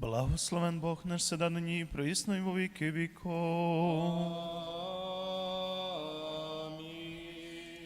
Благословен Бог наш седа нині і присно і віков.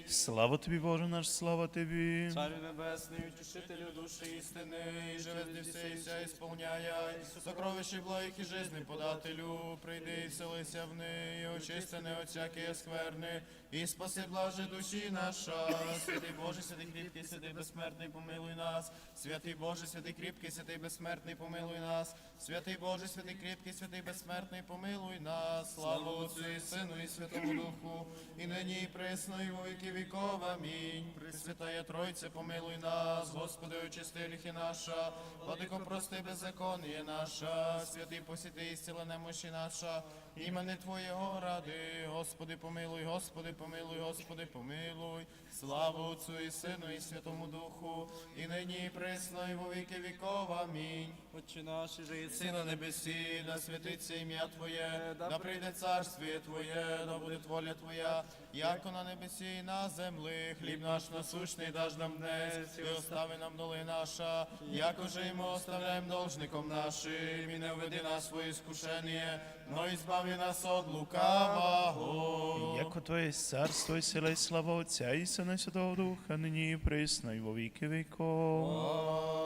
Слава тобі, Боже наш, слава тобі. Царю небесний, утішителю душі істини, і живе здійсися, ісполняя, сокровищі благих і жизни подателю, прийди і вселися в неї, очистини от всякої скверни, і спаси блаже душі наша. Святий Боже, святий кріпкий, святий безсмертний, помилуй нас. Святий Боже, святий кріпкий, святий безсмертний, помилуй нас. Святий Боже, святий кріпкий, святий безсмертний, помилуй нас. Слава Отцю і Сину і Святому Духу, і нині і присно, і віки віков. Амінь. Пресвятая Тройце, помилуй нас, Господи, очисти гріхи наша, Владико, прости беззаконніє наша, святий посіти і зціли немощі наша, імени Твоєго ради, Господи, помилуй, Господи, помилуй, Господи, помилуй. Слава Отцю і Сину і Святому Духу, і нині і присно, і во віки віков. Амінь. Отче наш, же єси на небесі, да святиться ім'я Твоє, да прийде царствіє Твоє, да буде воля Твоя, яко на небесі і на землі. Хліб наш насущний даж нам днес, і остави нам доли наша, яко же і ми оставляємо должником нашим, і не введи нас в своє скушення, но избави нас от лукавого. Яко Твоє царство і сила і слава Отця і Сина і Святого Духа, нині і присно і во віки віков.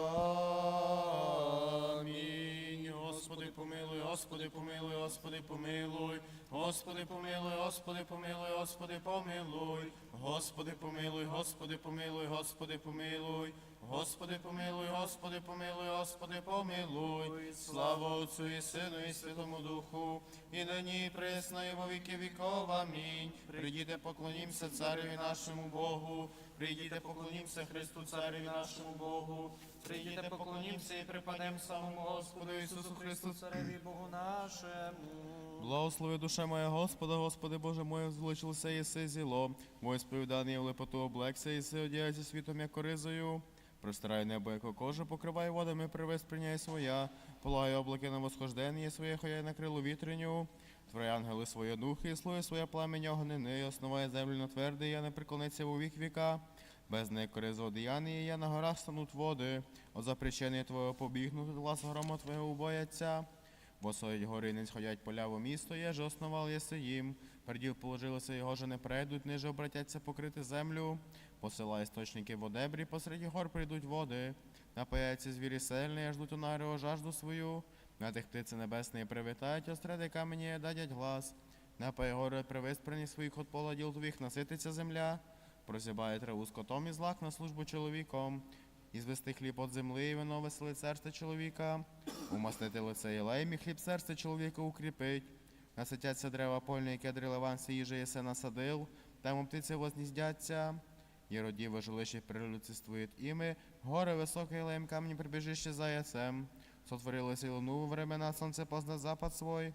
Господи, помилуй, Господи, помилуй, Господи, помилуй, Господи, помилуй, Господи, помилуй, Господи, помилуй, Господи, помилуй, Господи, помилуй, Господи, помилуй, Господи, помилуй, Господи, помилуй. Слава Отцю і Сину і Святому Духу, і нині і присно, і во віки віков. Амінь. Прийдіте, поклонімся цареві нашому Богу. Прийдіте, поклонімся Христу Цареві нашому Богу. Прийдіте, поклонімся і припадемо самому Господу Ісусу Христу, цареві Богу нашому. Благослови душа моя Господа, Господи Боже моє, звеличилося єси зіло. Моє сповідання в лепоту облекся, єси одягається світом, як коризою. Простирай небо, як кожу, покривай водами, привез прийняй своя. Полагай облаки на восхождення своє, хаяй на крилу вітреню. Твори ангели своє духи, і слуги своє пламення огнени, основає землю на твердий, я не приклониться у вік віка. Без неї коризу одіяння, я на горах стануть води. От запрещення Твого побігнуть, глас грома Твого убояться. Бо соють гори не сходять поля в місто, є же основал єси їм. Переділ положилися, його же не прийдуть, ниже обратяться покрити землю. Посила істочники в одебрі, посеред гор прийдуть води. Напаяться звірі сильні, аж ждуть унари жажду свою. На тих птиці небесні привітають, остряди камені дадять глас. Напає гори привис приніс своїх от пола діл твоїх, насититься земля. Прозябає траву скотом і злак на службу чоловіком. І звести хліб от земли, і вино веселить серце чоловіка. Умастити лице єлеєм, і хліб серце чоловіка укріпить. Наситяться дерева польні, і кедри ливанці, їжа єсе насадил, там птиці возніздяться. І родіве жилище прилюцествують іми, гори високе єлеєм камні прибіжище за ясем. Сотворилося і луну времена, сонце позна запад свой.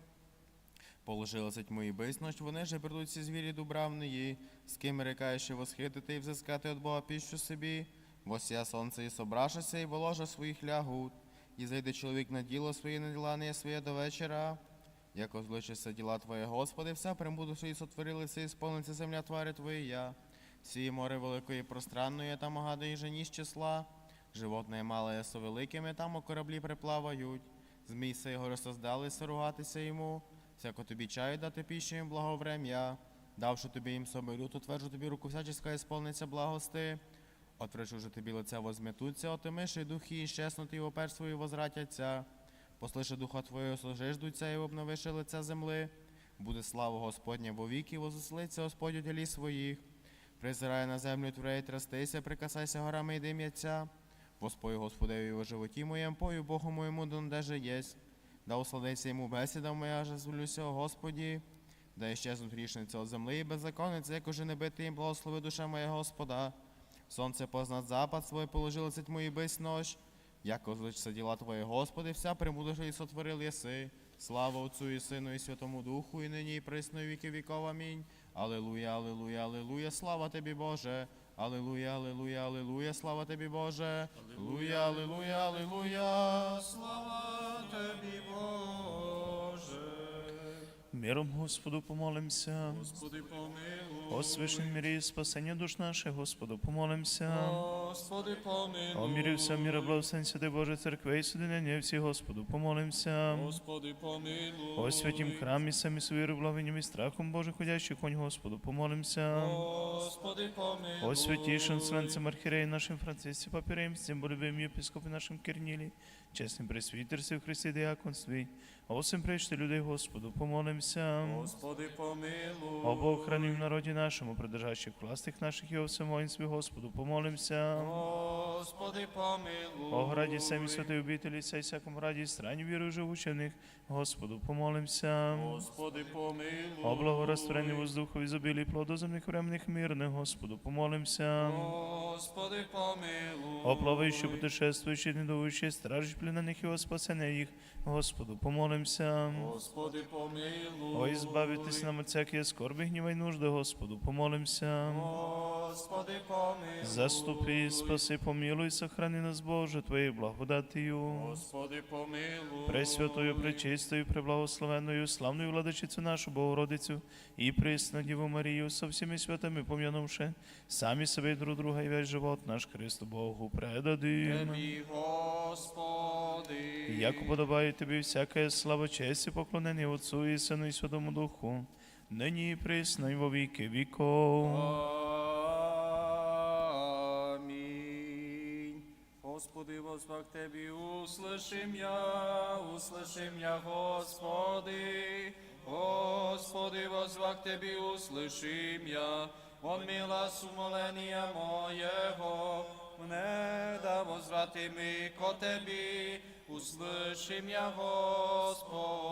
Положилися тьму і безнощ, вони же придуть всі звірі дубравної, з ким рекаючи восхитити і взискати від Бога піщу собі. Восія сонце і собрашася, і воложа своїх лягут. І зайде чоловік на діло своє, на діла не своє до вечора. Як озличиться діла Твоє, Господи, вся примуду свої сотворилися, і сповниться земля твари Твоя. Сії море великої пространної, там огадує жені з числа. Животне мале со великими, там у кораблі приплавають. Змій його розсоздалися ругатися йому. Всяко тобі чаю дати піщу їм благоврем'я. Давши тобі їм собі лют, утверджу тобі руку всяческа і сповниться благости. Отвречу же тобі лице возметуться, отимиши духи і щеснути, і опер свою возвратяться. Послиши духа Твого, служиждуться, і обновиши лице земли. Буде слава Господня во віки, возослиться Господь у ділі своїх. Призирай на землю твоєї трястися, прикасайся горами і дим'яться. Воспою Господеві во животі моєм, пою Богу моєму, дондеже єсть. Да усладиться йому бесіда моя, же зволюся, Господі. Да іщезнуть грішниця от земли і беззаконниця, як уже не бити їм, благослови душа моя Господа. Сонце познат запад свой, положилося тьму і бись нощ. Як озличся діла Твої, Господи, вся примудожа і сотворил єси. Слава Отцю і Сину і Святому Духу, і нині, і присно, і віки віков. Амінь. Алілуя, алілуя, алілуя, слава Тобі, Боже. Алілуя, аллилуйя, аллилуйя, слава Тобі, Боже. Аллилуйя, аллилуйя, аллилуйя, Слава тобі, Боже. Миром Господу помолимся. Господи, помилуй. О свишнім і спасення душ наших, Господу помолимся. Господи, Господи, помилуй. Омірився міра благословен Святий Боже Церкви і судинення всі Господу, помолимся. Господи, помилуй. О святім храмі самі свою благовінням і страхом Божих ходящих конь Господу, помолимся. Господи, помилуй. О святейшем Свенцем Архиереи нашим Франциске Папиремцем, болюбим епископе нашим Кернілі, чесним пресвітерстві в Христі Діаконстві, о всім прийшли людей Господу, помолимся. Господи, помилуй. О Бог храни в народі нашому, придержащих властих наших і о всем воїнстві Господу, помолимся. Господи, помилуй. О граді самі святої обителі, сей всякому раді і страні віру живучи в них, Господу, помолимся. Господи, помилуй. О благорастворенні воздуху і зобілі плоду земних временних мирних, Господу, помолимся. Господи, помилуй. О плаваючи, путешествуючи, недовуючи, стражі пленених і о спасення їх, Господу, помолимся. Господи, помилуй. О, избавитесь нам от всякие скорби, гніва й нужди, Господу, помолимся. Господи, помилуй. Заступи, спаси, помилуй, сохрани нас, Боже, Твоєю благодатію. Господи, помилуй. Пресвятою, пречистою, преблагословенною, славною владичицю нашу Богородицю і присну Діву Марію со всіми святими пом'янувши, самі себе і друг друга і весь живот наш Христу Богу предадим. Тебі, Господи. Як уподобає тобі всяка слава, честь і поклонення Отцу і Сину і Святому Духу, нині і присно і во віки віков. Господи, возвах Тебі, услышим я, услышим я, Господи. Господи, возвах Тебі, услышим я, он мила сумолення моєго, мне да возврати ми ко Тебі, услышим я, Господи.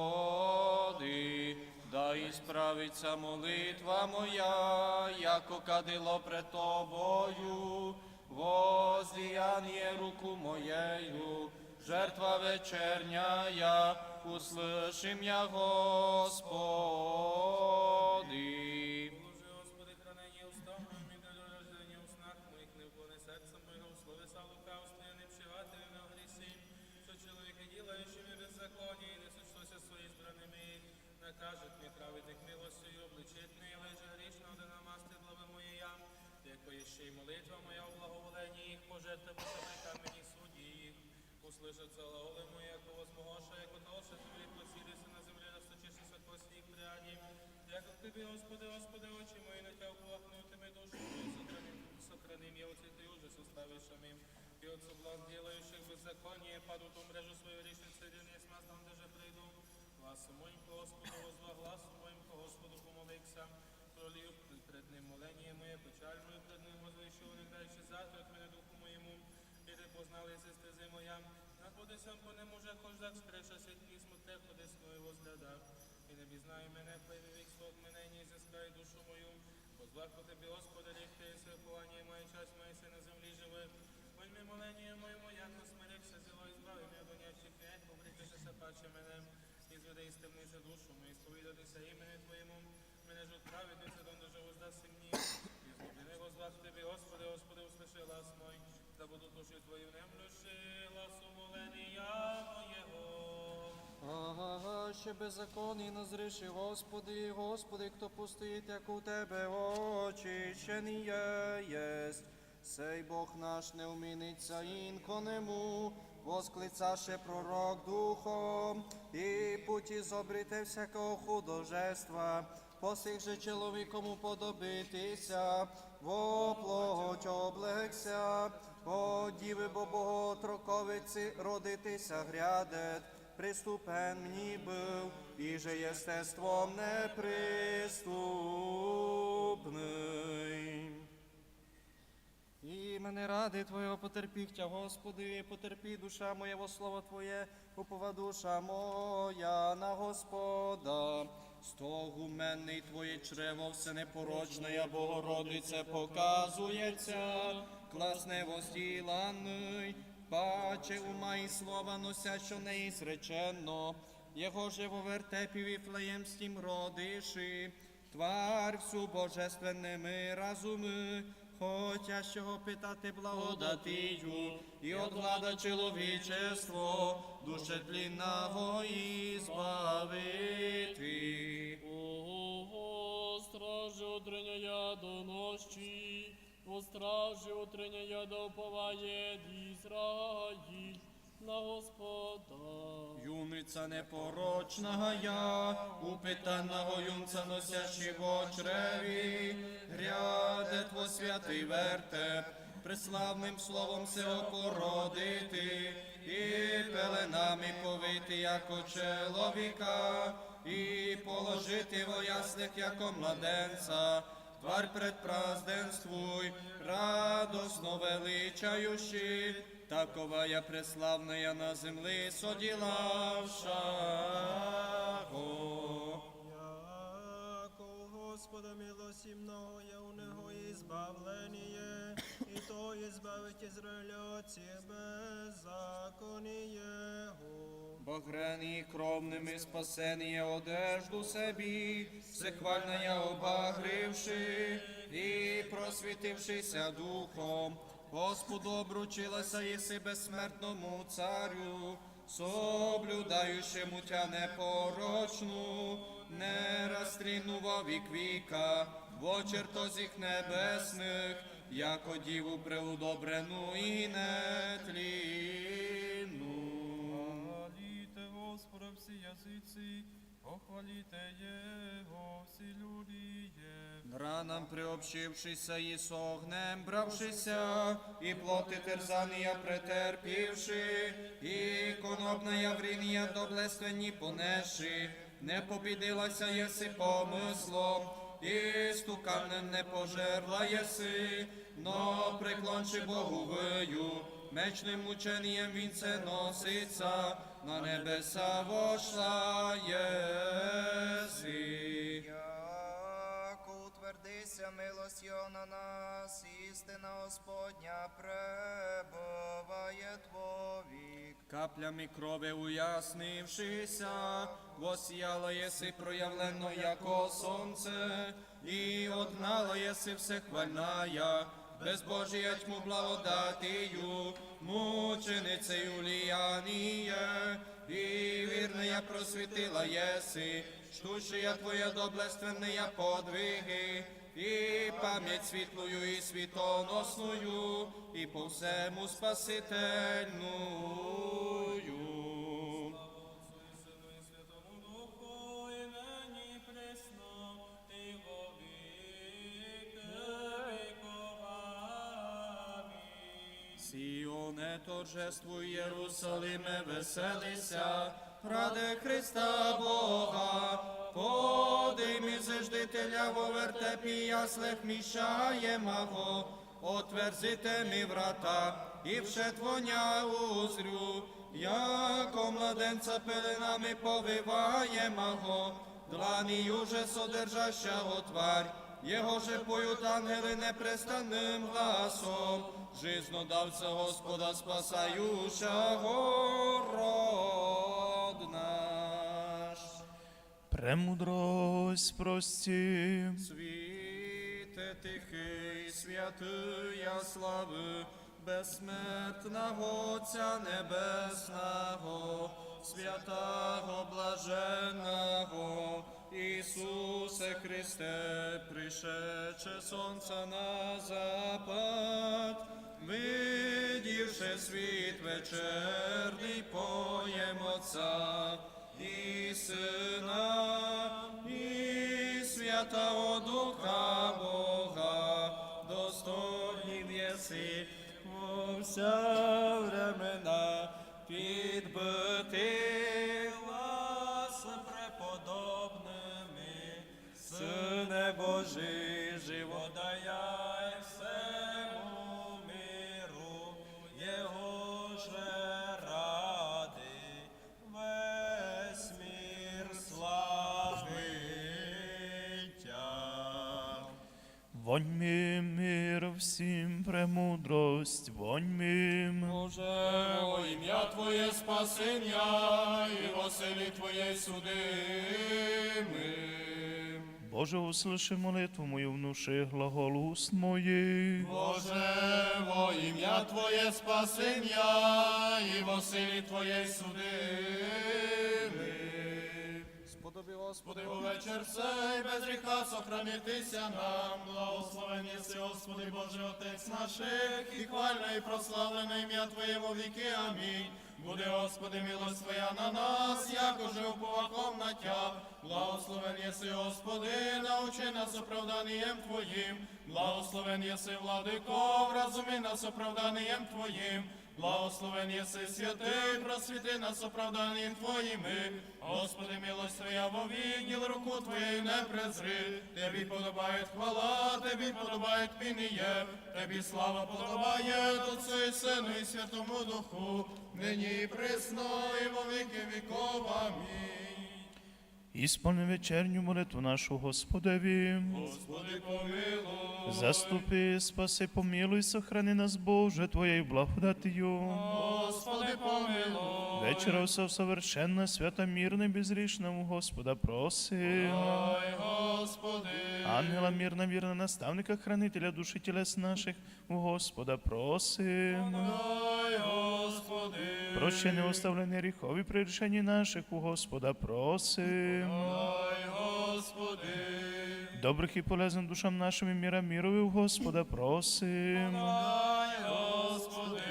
Да ісправиться молитва моя, яко кадило пред тобою, воздіяння руку моєю, жертва вечерняя, услышим я, Господи. Боже, Господи, хранення устав моїм і рождення у снах моїх, не вклони у слови лукавство, я не на грісі, що чоловіки ділаючими беззаконні, і не сочлося свої збраними, накажуть мені праведних милостю, обличить мені, лежа грішно, ще й молитва моя у благоволенні їх, пожерте по себе камені судді їх, услышаться глаголи мої, яко возмогоша, яко толше тобі посідися на землі, розточишися по сніг пряді, як тобі, Господи, Господи, очі мої на тебе уплакнутими душу сохраним, я оці ти ужас уставившим, і от соблазн делающих беззаконие, падут у мрежу свою не смаз там, де же прийду. Гласу ко Господу, возва гласу моїм, ко Господу помолився, пролію ним моє, печаль мою пред ним возвищу, не даючи завтра от мене духу моєму, і ти познали стези моя, надбудеся по нему же, хоч так скреша світлі смуте, ходи сною возгляда, і не бізнай мене, появив слов мене, не зіскай душу мою, позвах по тобі, Господи, все ховання моя, часть моя, си на землі живе, Вельми молення моєму, як на смирекся, зіло і збави мене, донячих князь, побрикайся паче мене, і зведи із душу мою, сповідатися імені Твоєму, мене ж дом дуже воздаси мені, і возвах Тобі, Господи, Господи, услыши глас мой, да буду душі Твої внемлюши, гласу молення моєго. Ага, ще беззаконний назриши, Господи, Господи, хто постоїть, як у Тебе очищений є, єсть. Сей Бог наш не уміниться інконему, восклицаше пророк духом, і путі зобрите всякого художества, посих же чоловіком уподобитися, во плоть облегся, о діви бо боготроковиці родитися грядет, приступен мені був, і же єстеством неприступний. І мене ради Твого потерпіхтя, Господи, потерпі душа моя во слово Твоє, упова душа моя на Господа. Стогуменний Твоє чрево, непорочне, Богородице, показується, класне возділаний, паче ума і слова нося, що не зречено, Його же во вертепі віфлеємстім родиши, твар всю божественними разуми, хотящого питати благодатію, і от влада чоловічество, душе тлінного і збавити. Ого, стражі одрення я до ночі, во стражі утрення да уповає Ізраїль на Господа. Юниця непорочного я, упитаного юнца носящий в чреві, гряде тво святий вертеп, преславним словом се опородити, і пеленами повити, яко чоловіка, і положити во яслих, яко младенца, тварь предпразденствуй, радосно величающий, такова я преславная на землі соділавшаго. Яко Господа милості много я у него избавление, и то избавить Израиля от всех беззаконий его. Багряні кровними спасеніє одежду собі, всехвальна я обагривши і просвітившися духом. Господу обручилася єси безсмертному царю, соблюдаючому тя непорочну, не розстріну во вік віка, в очертозіх небесних, яко діву преудобрену і нетлінну. Хвалите Господа всі язиці, похвалите Його всі люди. Ранам приобщившися і з огнем бравшися, і плоти терзанія претерпівши, і конопна яврінія доблественні понеши, не побідилася єси помислом, і стуканем не пожерла єси, но приклончи Богу вию, мечним мученієм він це носиться, на небеса вошла єси. Яко утвердися милость його на нас, істина Господня пребуває твовік. Каплями крови уяснившися, восіяла єси проявлено, яко сонце, і однала єси всехвальная, безбожія тьму благодатію, мученицею ліяніє, і вірная просвітила єси, штушия твоя доблественная подвиги, і пам'ять світлою і світоносною, і по всему спасительною. Торжествуй, Єрусалиме, веселися, ради Христа Бога, подийми заждителя во вертепі яслих міщаємого, отверзите ми врата, і вшетвоня узрю, яко младенця пеленами повиваємого, длані уже содержащого тварь, його же поють ангели непрестанним гласом, жизнодавця Господа спасаючого род наш. Премудрость прості. Світе тихий, святия слави, безсмертного Отця Небесного, святого блаженного, Ісусе Христе, пришедше сонця на запад, видівши світ вечерний поєм Отця і Сина, і Святого Духа Бога, достойнім єси во вся времена підбити Божий, Вонь ми мир всім премудрость, вонь ми. Боже, во ім'я Твоє спасення і во селі Твоє судими. Боже, услыши молитву мою, внуши глагол уст моїх. Боже, во ім'я Твоє спасення і во селі Твоє судими. Сподоби Господи, увечір сей, без гріха сохранитися нам. Благословен єси, Господи Боже, Отець наших, і хвальне і прославлене ім'я Твоє во віки. Амінь. Буде, Господи, милость Твоя на нас, як уже уповаком на Тя. Благословен єси, Господи, научи нас оправданням Твоїм. Благословен єси, владико, вразуми нас оправданням Твоїм. Благословен єси святий, просвіти нас оправданням Твоїми. Господи, милость Твоя вовік, діл руку Твоєю не презри. Тобі подобає хвала, Тобі подобає пініє, Тобі слава подобає Отцю і Сину і Святому Духу, нині і присно, і во віки віков. Амінь. Ісполни вечерню молитву нашу Господеві. Господи, помилуй. Заступи, спаси, помилуй, сохрани нас, Боже, Твоєю благодатію. Господи, помилуй. Вечера все совершенно, свято, мирно, безгрішному Господа просим. Ой, Господи. Ангела мирно, вірно, наставника, хранителя душі тілес наших, у Господа просим. Ой, Господи. Прощення оставлення гріхові при рішенні наших, у Господа Господи. Добрих і полезних душам нашим і міра мірові, у Господа просим. Ой, Господи.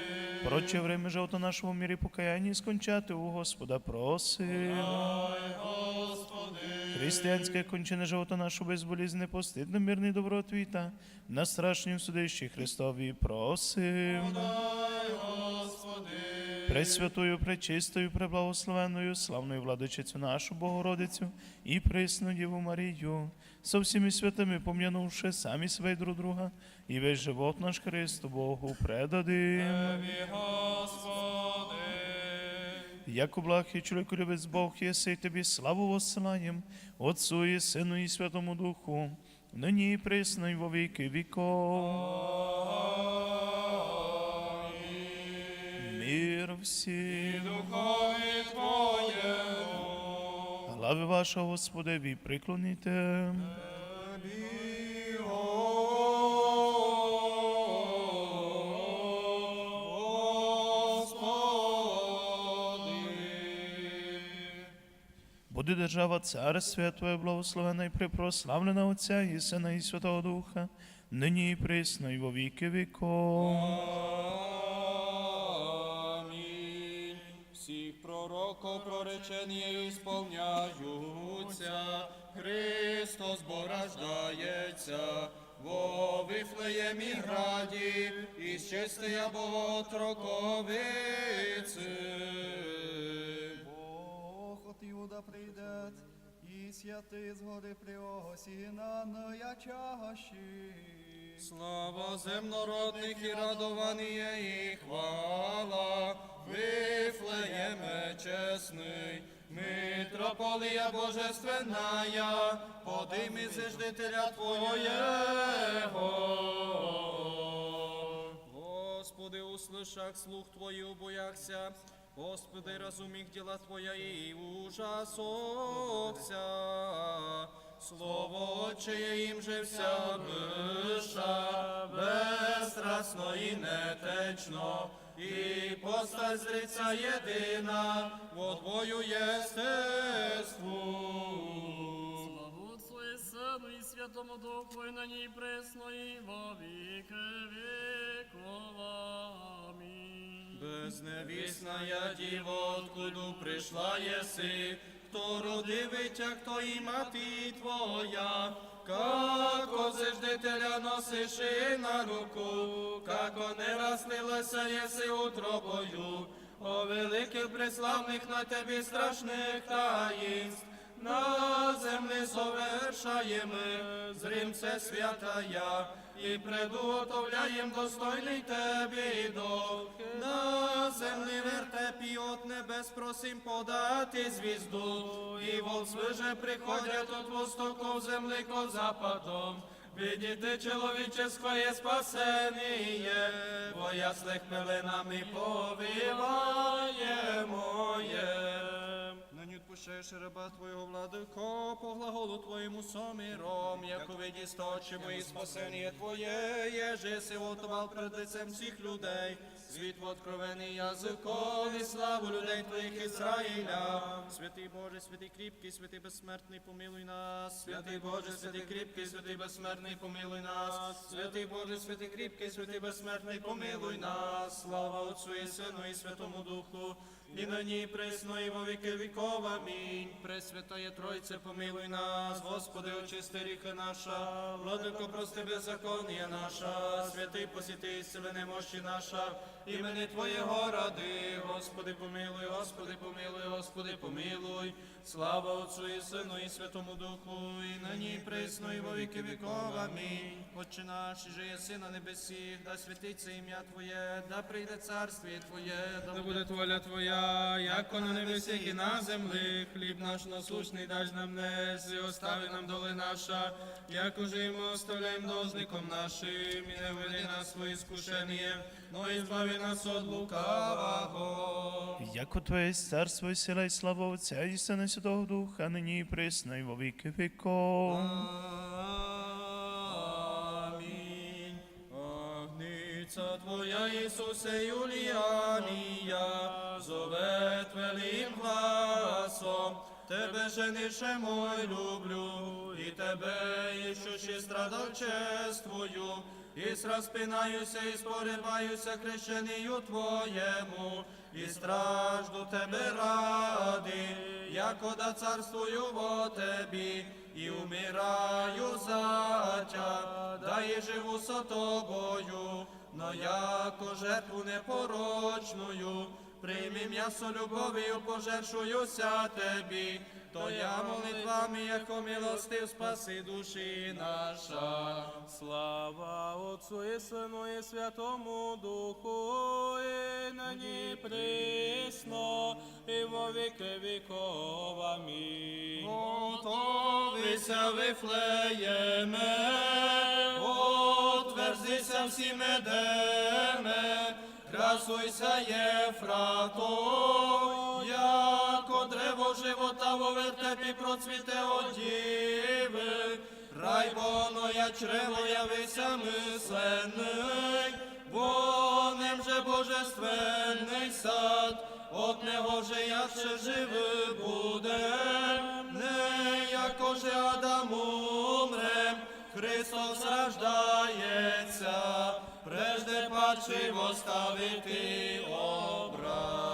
Проче время живота нашого в мірі покаяння і скончати, у Господа просим. Ой, Господи. Християнське кончене живота нашого безболізне, постидно, мирний добротвіта, на страшнім судищі Христові просим. Ой, Господи. Пресвятою, пречистою, преблагословенною, славною владичицю нашу Богородицю і присну Діву Марію, со всіми святими пом'янувши самі себе друг друга, і весь живот наш Христу Богу предадим. Яко благ і чоловіку любець Бог, єси тобі славу воссилаєм, Отцу і Сину і Святому Духу, нині і присно і во віки віков. Мир всім. Духові Твоєму. Глави ваша, Господеві, приклоніте. Буде держава царствія Твоє благословена і припрославлена Отця і Сина і Святого Духа, нині і присно і во віки віков. Амінь. Всіх проречені ісполняються. Христос порождається. Во Вифлеємі граді, із чистия Боготроковиці. Іуда прийде, і святий згоди приосіна на чаші. Слава земнородних і радование і хвала, Вифлеєме чесний, митрополія божественная, подими зиждителя Твоєго. Господи, услышах слух Твої, убояхся, Господи, разуміх діла Твоя і ужасохся. Слово Отчеє їм же вся душа, безстрасно і нетечно, і постать зриця єдина, водвою єстеству. І Святому Духу, і на ній пресно, і во віки віков. Амінь. Безневісная діво, откуду прийшла єси, хто родивить, а хто і мати твоя, како зиждителя носиш і на руку, како не розлилася єси утробою, о великих преславних на тебе страшних таїнств, на землі совершаємо, зримце святая, і предуготовляєм достойний тебе до на землі вертепі от небес просим подати звізду, і волцви же приходять от востоков земли ко западом. Видите, человеческое спасение, бо яслих пеленами повиває моє. Відпущаєш раба Твоєго владико, по глаголу Твоєму соміром, як увиді сточимо і спасення Твоє, єже си отовал перед лицем всіх людей, світ откровений язиком і славу людей Твоїх Ізраїля. Святий Боже, святий кріпкий, святий безсмертний, помилуй нас. Святий Боже, святий кріпкий, святий безсмертний, помилуй нас. Святий Боже, святий кріпкий, святий безсмертний, помилуй нас. Слава Отцу і Сину і Святому Духу. І нині ній присно, і во віки віков. Амінь. Пресвятає Тройце, помилуй нас, Господи, очисти ріха наша, владико, прости беззаконня наша, святий посіти, сили немощі наша, імени Твоєго ради, Господи, помилуй, Господи, помилуй, Господи, помилуй. Слава Отцу і Сину і Святому Духу, і нині і присно, і во віки віков. Амінь. Отче наш, і же єси на небесі, да святиться ім'я Твоє, да прийде царствіє Твоє, да буде воля Твоя, яко на небесах і на землі, хліб наш насущний даж нам днес, і остави нам доли наша, як уже ми оставляємо должником нашим, і не веди нас свої скушення, но і збави нас від лукавого. Яко Твоє є царство і сила і слава Отця і Сина Святого Духа, нині і присно, і во віки віков. Амінь. Огниця Твоя, Ісусе Юліанія, зове Твоїм гласом. Тебе женише мой люблю, і тебе, іщучи страдав чествую, і сраспинаюся, і спориваюся хрещенію Твоєму, і стражду Тебе ради, якода царствую во Тебі, і умираю за Тя, да і живу со Тобою, но яко жертву непорочную, прийми м'ясо любов'ю, пожертвуюся Тебі, то я молитвами, яко милостив, спаси душі наша. Слава Отцу і Сину і Святому Духу, і нині присно, і во віки віков. Амінь. Готовися вифлеєме, отверзися всі медеме, красуйся Єфрато, яко древо живота во вертепі процвіте одіви, рай боно чрево явися мисленний, бо нем же божественний сад, от него же я ще живи буде, не яко же Адам умре, Христос рождається, падший воставити образ.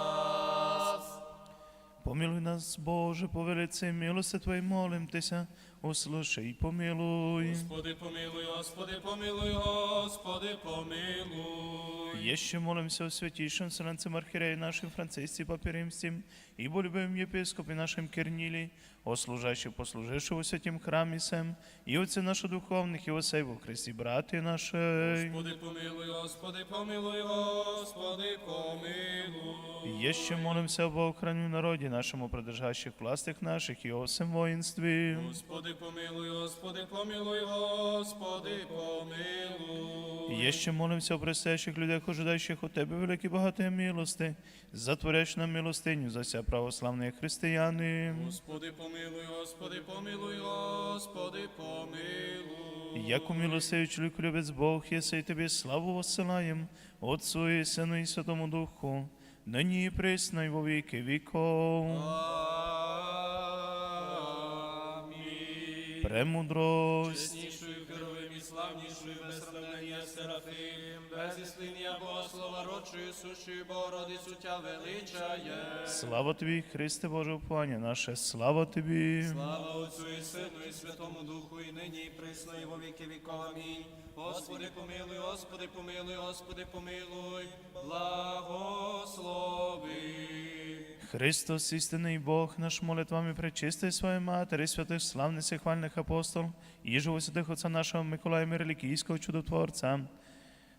Помилуй нас, Боже, по велице милости Твоей молим Тися, услыши и помилуй. Господи, помилуй, Господи, помилуй, Господи, помилуй. Еще молимся о святейшем Вселенцем Архиерее нашим Франциске Папе Римским, и любим епископе нашим Кернили, о служащих, послуживших во святім храмі сем, и отцы наших духовных, и осей во Христе, братья наши. Господи, помилуй, Господи, помилуй, Господи, помилуй. Еще молимся об охраню народе нашему, продержащих властях наших и о всем воинстве. Господи, помилуй, Господи, помилуй, Господи, помилуй. Еще молимся о просящих людях, ожидающих от Тебе великі багатої милости, затворяч нам милостиню за вся православні християни. Господи, помилуй, Господи, помилуй, Господи, помилуй. Яку милостивий чоловік любець Бог, єси Тобі славу воссилаєм, Отцу і Сину і Святому Духу, нині і присно і во віки віков. Амінь. Премудрость. Чеснішою, героєм і славнішою, без сравнення Серафим, без іслиння Богослова, рочою, сущою, Богородицю Тя величає. Слава Тобі, Христе Боже, уповання наше, слава Тобі. Слава Отцю і Сину і Святому Духу, і нині, і присно, і во віки віков. Амінь. Господи, помилуй, Господи, помилуй, Господи, помилуй, благослови. Христос, істинний Бог, наш молитвами пречисти своєї матері, святих славних і хвальних апостол, і живо святих отця нашого Миколая Мирлікійського чудотворця,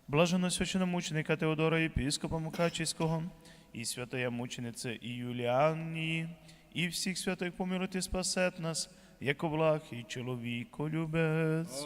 блаженно священомученика Теодора Єпіскопа Мукачівського, і святої мучениці і Юліанії, і всіх святих помилуйте спасет нас, як благ і чоловіко любець.